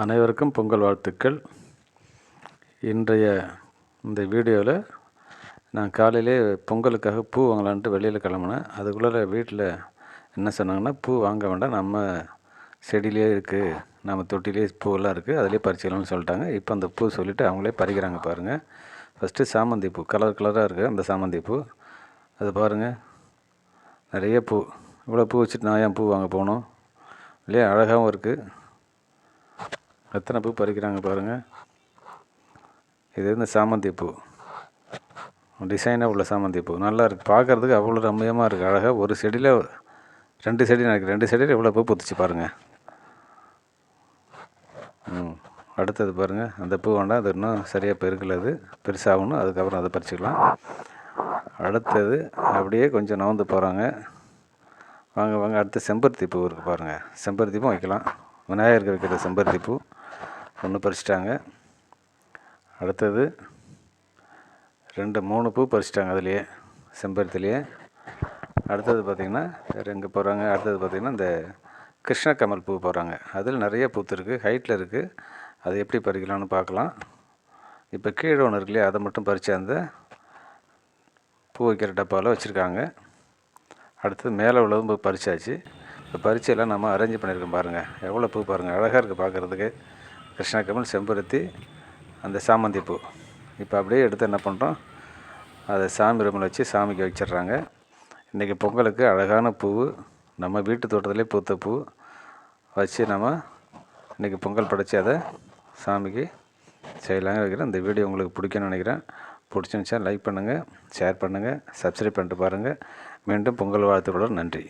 அனைவருக்கும் பொங்கல் வாழ்த்துக்கள். இன்றைய இந்த வீடியோவில் நான் காலையிலே பொங்கலுக்காக பூ வாங்கலான்ட்டு வெளியில் கிளம்புனேன். அதுக்குள்ளே வீட்டில் என்ன சொன்னாங்கன்னா பூ வாங்க வேண்டாம். நம்ம செடியிலே இருக்குது நம்ம தொட்டிலே பூவெல்லாம் இருக்குது அதிலே பறிச்சிக்கலாம்னு சொல்லிட்டாங்க. இப்போ அந்த பூ சொல்லிவிட்டு அவங்களே பறிக்கிறாங்க பாருங்கள் ஃபஸ்ட்டு சாமந்தி பூ. கலர் கலராக இருக்குது அந்த சாமந்தி பூ. அது பாருங்கள் நிறைய பூ. இவ்வளோ பூ வச்சுட்டு நான் ஏன் பூ வாங்க போகணும்? இல்லையா? அழகாகவும் இருக்குது எத்தனை பூ பறிக்கிறாங்க பாருங்கள் இது இந்த சாமந்தி பூ. டிசைனாக உள்ள சாமந்தி பூ. நல்லா இருக்குது பார்க்குறதுக்கு அவ்வளோ ரம்மியமாக இருக்குது அழகாக ஒரு செடியில் ரெண்டு செடி எனக்கு ரெண்டு செடியில் இவ்வளோ பூ பூத்துச்சு பாருங்கள் ம். அடுத்தது பாருங்கள் அந்த பூ வேண்டாம். அது இன்னும் சரியாக பெருக்கல அது. பெருசாகணும். அதுக்கப்புறம் அதை பறிச்சிக்கலாம். அடுத்தது அப்படியே கொஞ்சம் நவந்து போகிறாங்க வாங்க வாங்க. அடுத்து செம்பருத்தி பூ இருக்குது பாருங்கள் செம்பருத்தி பூ வைக்கலாம். விநாயகருக்கு வைக்கிற செம்பருத்தி பூ. ஒன்று பறிச்சிட்டாங்க. அடுத்தது ரெண்டு மூணு பூ பறிச்சிட்டாங்க அதுலேயே செம்பருத்திலேயே. அடுத்தது பார்த்திங்கன்னா வேறு எங்கே போகிறாங்க அடுத்தது பார்த்திங்கன்னா இந்த கிருஷ்ண கமல் பூ போகிறாங்க அதில் நிறைய பூத்துருக்கு ஹைட்டில் இருக்குது அது எப்படி பறிக்கலாம்னு பார்க்கலாம் இப்போ கீழே ஒன்று இருக்கு இல்லையா அதை மட்டும் பறித்து அந்த பூ வைக்கிற டப்பாவில் வச்சுருக்காங்க. அடுத்தது மேலே உள்ளதும் பூ பறிச்சாச்சு. இப்போ பறிச்செல்லாம் நம்ம அரேஞ்ச் பண்ணியிருக்கோம் பாருங்கள் எவ்வளோ பூ பாருங்கள் அழகாக இருக்குது பார்க்குறதுக்கு கிருஷ்ணகமல் செம்பருத்தி அந்த சாமந்தி பூ. இப்போ அப்படியே எடுத்து என்ன பண்ணுறோம் அதை சாமி ரூமில் வச்சு சாமிக்கு வச்சிடுறாங்க. இன்றைக்கி பொங்கலுக்கு அழகான பூ நம்ம வீட்டு தோட்டத்திலே பூத்த பூ வச்சு நம்ம இன்றைக்கி பொங்கல் படைச்சி அதை சாமிக்கு செய்யலாங்க வைக்கிறேன் இந்த வீடியோ உங்களுக்கு பிடிக்கும்னு நினைக்கிறேன். பிடிச்சிருந்துச்சா லைக் பண்ணுங்கள் ஷேர் பண்ணுங்கள் சப்ஸ்கிரைப் பண்ணிட்டு பாருங்கள் மீண்டும் பொங்கல் வாழ்த்துக்களுடன் நன்றி.